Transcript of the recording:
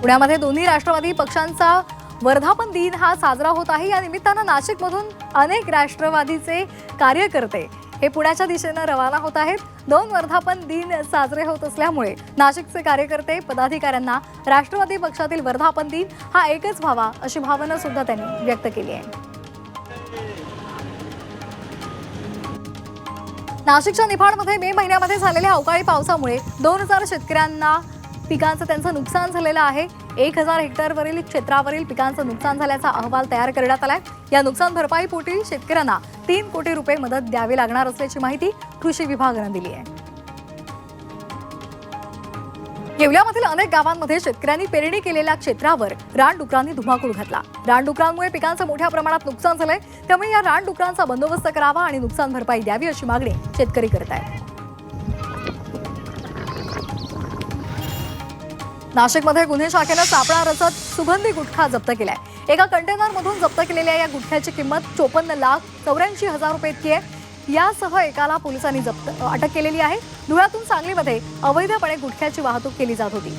पुण्यामध्ये दोन्ही राष्ट्रवादी पक्षांचा वर्धापन दिन हा साजरा होत आहे. या निमित्तानं नाशिकमधून अनेक राष्ट्रवादीचे कार्यकर्ते हे पुण्याच्या दिशेनं रवाना होत आहेत. दोन वर्धापन दिन साजरे होत असल्यामुळे नाशिकचे कार्यकर्ते पदाधिकाऱ्यांना राष्ट्रवादी पक्षातील वर्धापन दिन हा एकच व्हावा अशी भावना सुद्धा त्यांनी व्यक्त केली आहे. नाशिकच्या निफाडमध्ये मे महिन्यामध्ये झालेल्या अवकाळी पावसामुळे दोन हजार शेतकऱ्यांना पिकांचं त्यांचं नुकसान झालेलं आहे. एक हजार हेक्टरवरील क्षेत्रावरील पिकांचं नुकसान झाल्याचा अहवाल तयार करण्यात आलाय. या नुकसान भरपाईपोटी शेतकऱ्यांना तीन कोटी रुपये मदत द्यावी लागणार असल्याची माहिती कृषी विभागानं दिली आहे. येवल्यामधील अनेक गावांमध्ये शेतकऱ्यांनी पेरणी केलेल्या क्षेत्रावर रानडुकरांनी धुमाकूळ घातला. रानडुकरांमुळे पिकांचं मोठ्या प्रमाणात नुकसान झालंय. त्यामुळे या रानडुकरांचा बंदोबस्त करावा आणि नुकसान भरपाई द्यावी अशी मागणी शेतकरी करत आहेत नाशिकमध्ये गुन्हे शाखेनं सापळा रचत सुगंधी गुटखा जप्त केलाय. एका कंटेनरमधून जप्त केलेल्या या गुटख्याची किंमत चोपन्न लाख चौऱ्याऐंशी हजार रुपये इतकी आहे. यासह एकाला पोलिसांनी जप्त अटक केलेली आहे. धुळ्यातून सांगलीमध्ये अवैधपणे गुटख्याची वाहतूक केली जात होती.